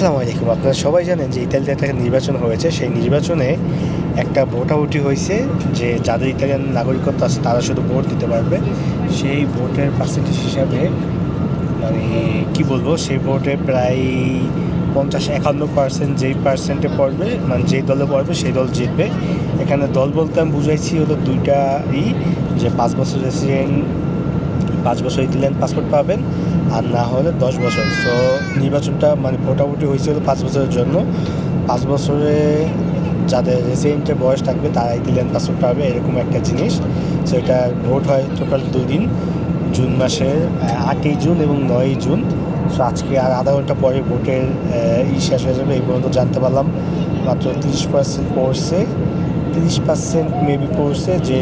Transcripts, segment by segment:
আসসালামু আলাইকুম। আপনারা সবাই জানেন যে ইতালিতে একটা নির্বাচন হয়েছে। সেই নির্বাচনে একটা ভোটাভুটি হয়েছে যে যাদের ইতালিয়ান নাগরিকত্ব আছে, তারা শুধু ভোট দিতে পারবে। সেই ভোটের পার্সেন্টেজ হিসাবে মানে কি বলব, সেই ভোটে প্রায় পঞ্চাশ একান্ন পার্সেন্ট যেই পার্সেন্টে পড়বে মানে যেই দলে পড়বে, সেই দল জিতবে। এখানে দল বলতে আমি বুঝাইছি হলো দুইটাই, যে পাঁচ বছর রেসিডেন্ট পাঁচ বছর ইতালিয়ান পাসপোর্ট পাবেন আর না হলে দশ বছর। সো নির্বাচনটা মানে ভোটাভুটি হয়েছিল পাঁচ বছরের জন্য। পাঁচ বছরে যাদের রেসিডেন্টের বয়স থাকবে, তারাই দিলেন পাসপোর্ট হবে, এরকম একটা জিনিস। সো এটা ভোট হয় টোটাল দুই দিন, জুন মাসের আটই জুন এবং নয়ই জুন। সো আজকে আর আধা ঘণ্টা পরে ভোটের ই শেষ হয়ে যাবে, এই পর্যন্ত জানতে পারলাম। মাত্র তিরিশ পার্সেন্ট পড়ছে। তিরিশ পার্সেন্ট মেবি পড়ছে যে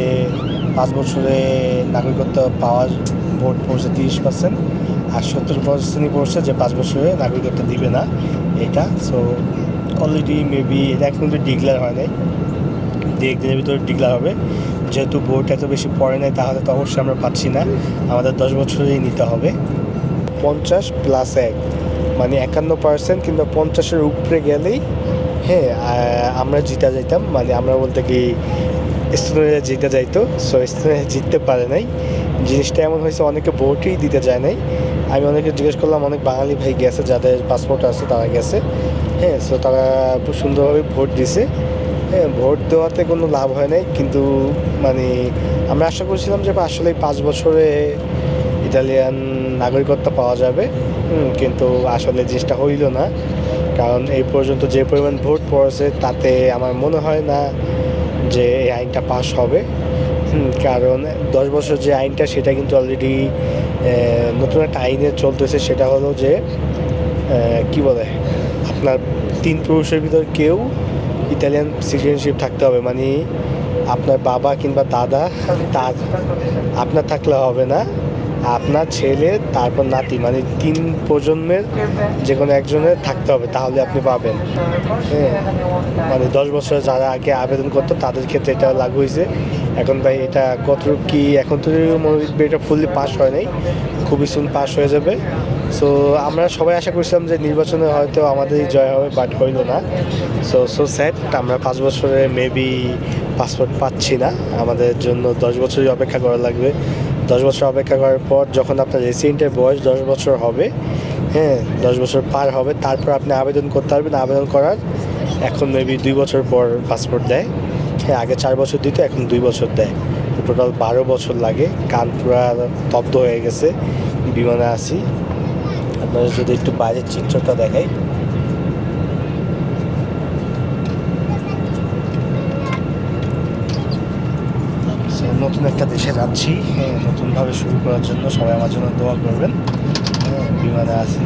পাঁচ বছরে নাগরিকত্ব পাওয়ার ভোট পড়ছে তিরিশ পার্সেন্ট আর সত্তর পার্সেন্টই পড়ছে যে পাঁচ বছরে নাগরিকত্ব দিবে না, এটা। সো অলরেডি মেবি এটা এখন কিন্তু ডিক্লেয়ার হয় নাই। দু একদিনের ভিতরে ডিক্লেয়ার হবে। যেহেতু ভোট এত বেশি পড়ে নাই, তাহলে তো অবশ্যই আমরা পাচ্ছি না। আমাদের দশ বছরেই নিতে হবে। পঞ্চাশ প্লাস এক মানে একান্ন পার্সেন্ট কিংবা পঞ্চাশের উপরে গেলেই হ্যাঁ আমরা জিতা যাইতাম। মানে আমরা বলতে কি, স্টুডেন্টরা জিতে যাইতো। সো স্টুডেন্টরা জিততে পারে নাই। জিনিসটা এমন হয়েছে, অনেকে ভোটই দিতে যায় নাই। আমি অনেকে জিজ্ঞেস করলাম, অনেক বাঙালি ভাই গেছে, যাদের পাসপোর্ট আছে তারা গেছে। হ্যাঁ সো তারা খুব সুন্দরভাবে ভোট দিছে। হ্যাঁ ভোট দেওয়াতে কোনো লাভ হয় নাই, কিন্তু মানে আমরা আশা করছিলাম যে আসলে পাঁচ বছরে ইতালিয়ান নাগরিকত্ব পাওয়া যাবে। কিন্তু আসলে জিনিসটা হইল না। কারণ এই পর্যন্ত যে পরিমাণ ভোট পড়েছে, তাতে আমার মনে হয় না যে এই আইনটা পাশ হবে। কারণ দশ বছর যে আইনটা, সেটা কিন্তু অলরেডি নতুন একটা আইনে চলতেছে। সেটা হলো যে কি বলে, আপনার তিন পুরুষের ভিতর কেউ ইতালিয়ান সিটিজেনশিপ থাকতে হবে। মানে আপনার বাবা কিংবা দাদা, তার, আপনার থাকলে হবে না। আপনার ছেলে, তারপর নাতি। মানে তিন প্রজন্মের যে কোনো একজনের থাকতে হবে, তাহলে আপনি পাবেন। হ্যাঁ মানে দশ বছর যারা আগে আবেদন করতো, তাদের ক্ষেত্রে এটা লাগু হয়েছে। এখন ভাই এটা কতটুকু কি, এখন তো মনে হয় এটা ফুললি পাস হয় নাই, খুবই সুন পাস হয়ে যাবে। সো আমরা সবাই আশা করছিলাম যে নির্বাচনে হয়তো আমাদেরই জয় হবে বাট হইল না। সো সো স্যাড আমরা পাঁচ বছরে মেবি পাসপোর্ট পাচ্ছি না। আমাদের জন্য দশ বছরই অপেক্ষা করা লাগবে। দশ বছর অপেক্ষা করার পর যখন আপনার রেসিডেন্টের বয়স দশ বছর হবে হ্যাঁ দশ বছর পার হবে, তারপর আপনি আবেদন করতে পারবেন। আবেদন করার এখন মেবি দুই বছর পর পাসপোর্ট দেয়। হ্যাঁ আগে চার বছর দিত, এখন দুই বছর দেয়। টোটাল বারো বছর লাগে। কান পুরা তপ্ত হয়ে গেছে। বিমানে আসি আপনারা যদি একটু বাইরের চিত্রটা দেখাই। নতুন একটা দেশে যাচ্ছি। হ্যাঁ নতুনভাবে শুরু করার জন্য সবাই আমার জন্য দোয়া করবেন। হ্যাঁ বিমানে আছি।